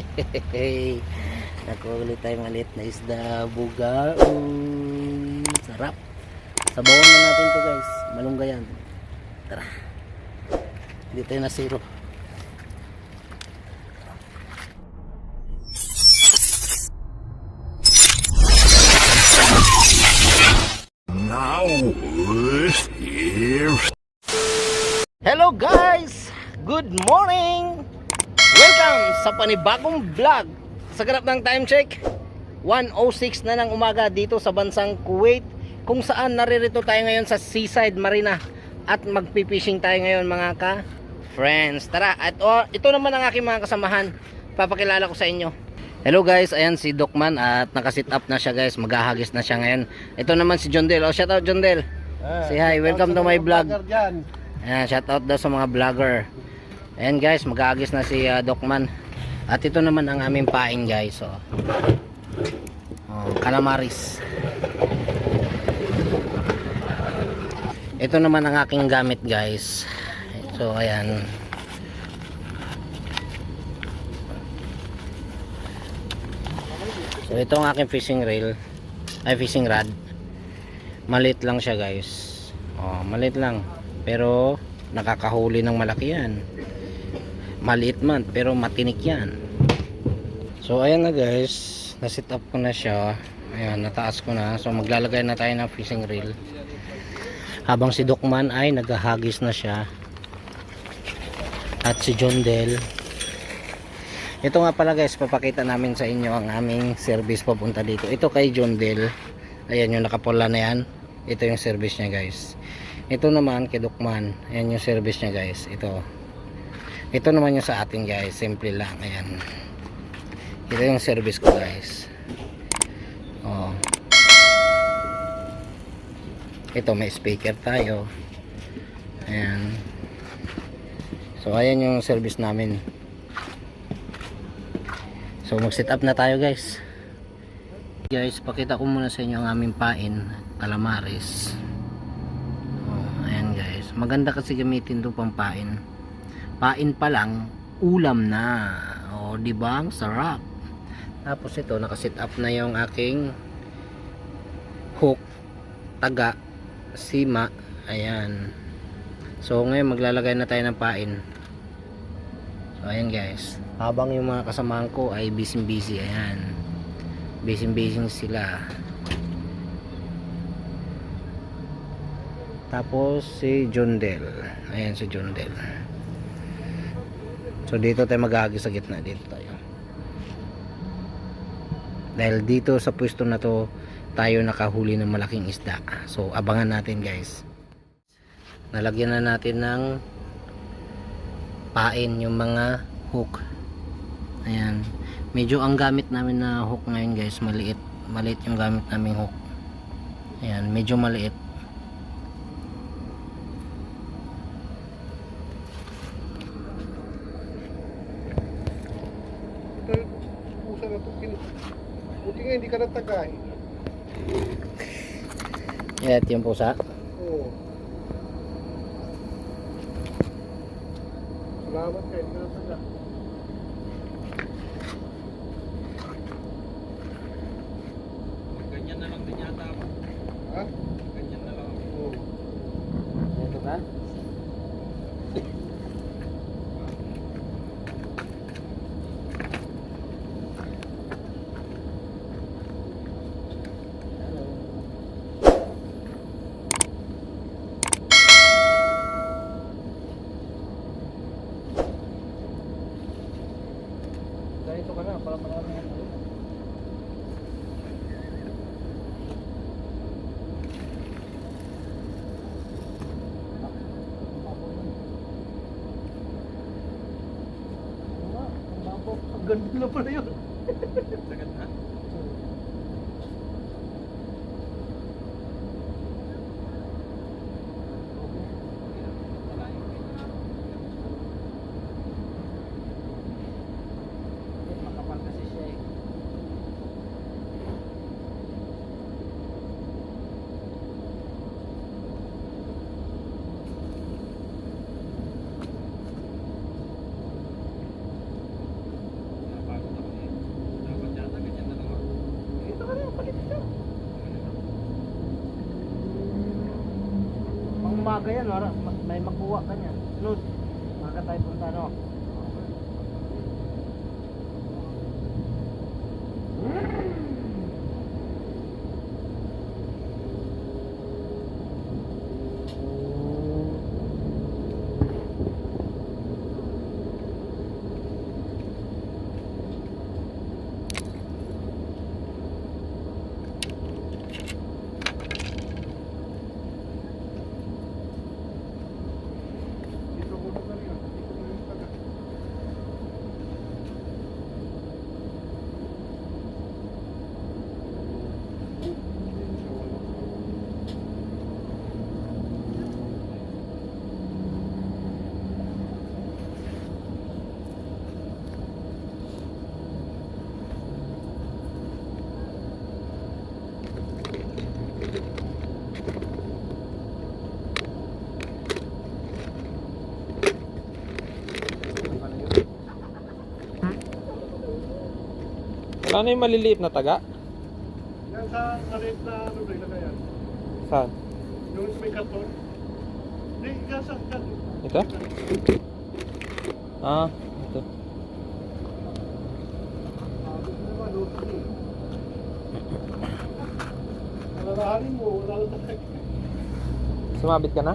Nakulit tayong maliit na isda. Bugaong. Sarap. Sabawan na natin to guys. Malunggay yan. Tara. Hindi tayo na zero. Now, if Hello guys! Good morning! Welcome sa panibagong vlog sa ganap ng time check 1.06 na ng umaga dito sa bansang Kuwait kung saan naririto tayo ngayon sa Seaside Marina at magpipishing tayo ngayon mga ka friends tara at oh, ito naman ang aking mga kasamahan papakilala ko sa inyo Hello guys, ayan si Dokman at nakasit up na siya guys, maghahagis na siya ngayon. Ito naman si John Del. Oh, shout out John Del. Say hi, welcome to my vlog. Ayan, shout out daw sa mga vlogger. Ayan guys, mag-aagis na si uh, Dokman. At ito naman ang aming pain guys. Oh. Oh, calamaris. Ito naman ang aking gamit guys. So ayan. So ito ang aking fishing reel. Ay fishing rod. Malit lang siya guys. Oh, malit lang. Pero nakakahuli ng malaki yan. Maliit man pero matinik yan. So ayan na guys. Na-set up ko na siya. Ayan, nataas ko na. So maglalagay na tayo ng fishing reel. Habang si Dokman ay naghahagis na siya. At si John Del ito nga pala guys, papakita namin sa inyo ang aming service papunta dito. Ito kay John Del. Ayan yung nakapula na yan. Ito yung service niya guys. Ito naman kay Dukman. Ayan yung service niya guys. Ito. Ito naman yung sa atin guys. Simple lang. Ayan. Ito yung service ko guys. Oh. Ito may speaker tayo. Ayan. So ayan yung service namin. So mag-set up na tayo guys. Guys, pakita ko muna sa inyo ang aming pain, calamares. Oh, ayan guys. Maganda kasi gamitin 'to pang pain. Pain pa lang, ulam na. Oh, di ba? Ang sarap. Tapos ito, naka-set up na yung aking hook, taga, sima. Ayan. So ngayon maglalagay na tayo ng pain. So ayan guys. Habang yung mga kasamahan ko ay busy busy ayan. Busy busy sila. Tapos si John Del. Ayan si John Del. So dito tayo mag sa gitna dito tayo. Dahil dito sa pwesto na to tayo nakahuli ng malaking isda. So abangan natin guys. Nalagyan na natin ng pain yung mga hook ayan medyo ang gamit namin na hook ngayon guys maliit maliit yung gamit namin hook ayan medyo maliit Ito, pusa na ito. Pin... Ka natagay. ayan yung pusa Oo. Salamat kayo, hindi ka natagay. Ganyan na lang din yata ako. Ha? Ganyan na lang ako. Oo. ito ba? Ganito ka na para marami ang Ang ganda na pala yun. Sagad na. Makapal kasi siya eh. Napagod umaga yan, may makuha ka niyan. Sunod, tayo punta, no? Dito muna na rin. Dito na yung taga. Wala na yung maliliit na taga? Yan sa salit na ano ba lagayan? Saan? Yung sa may karton? Hindi, yan sa karton. Ito? Ah, ito. Sumabit ka na?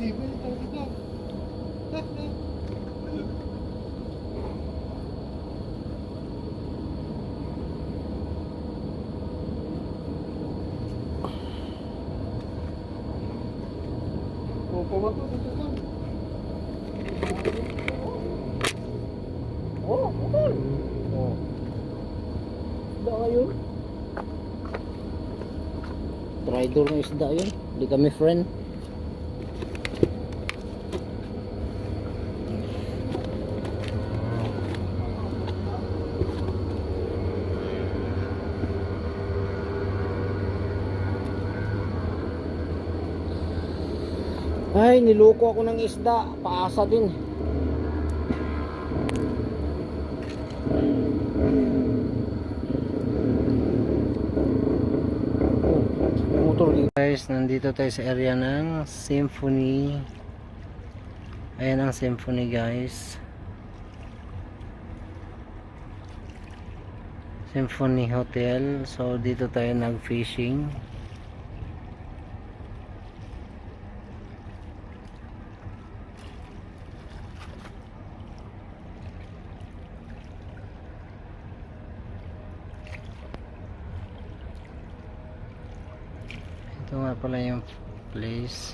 Di ba yung tayo dito? Oh, pumato dito lang. Oh, putol! Oh. Isda ngayon. Tridor na isda yun. Di kami friend. Ay, niloko ako ng isda. Paasa din. Motor dito. Guys nandito tayo sa area ng symphony. Ayan ang symphony guys. Symphony hotel. So dito tayo nag pala yung place.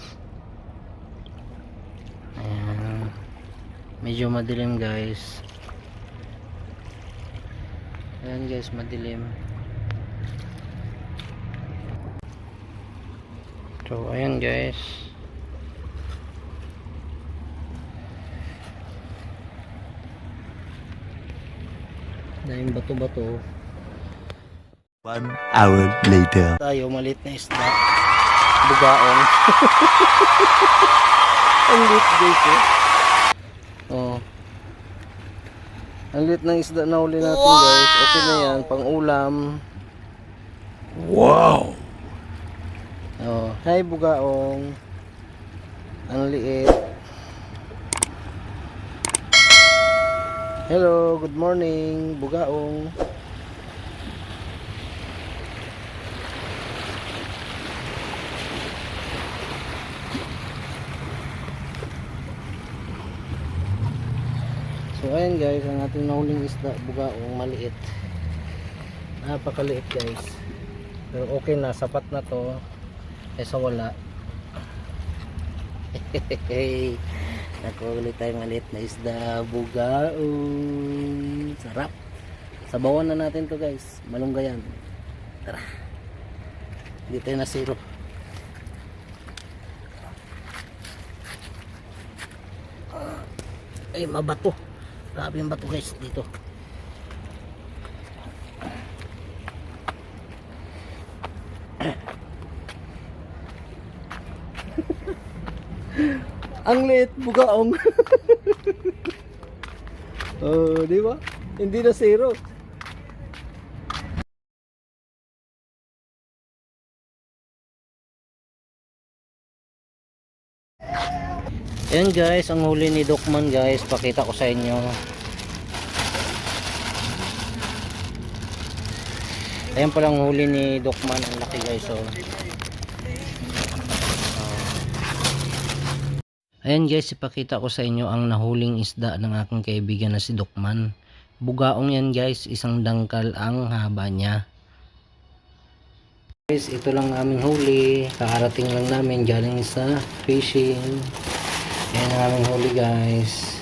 Ayan. Medyo madilim guys. Ayan guys madilim. So ayan guys. Daming bato bato One hour later. tayo malit na isda bugaong. Ang lit guys eh. Oh. Ang lit ng isda na uli natin guys. Okay na yan. Pang ulam Wow! oh. Hi bugaong. Ang liit. Hello good morning bugaong ayan guys, ang ating nahuling isda, bugaong maliit. Napakaliit guys. Pero okay na, sapat na to. Kaysa wala. Nakulit tayong maliit na isda, bugaon. Sarap. Sabawan na natin to guys. Malunggayan. Tara. Hindi tayo na zero. Ay, mabato. Grabe yung bato guys dito. Ang liit bugaong. oh, di ba? Hindi na zero. Ayan guys, ang huli ni Dokman guys, pakita ko sa inyo. Ayan palang huli ni Dokman, ang laki guys oh. Ayan guys, ipakita ko sa inyo ang nahuling isda ng aking kaibigan na si Dokman. Bugaong yan guys, isang dangkal ang haba niya. Guys, ito lang aming huli. Kakarating lang namin galing sa fishing. Yan ang aming huli guys.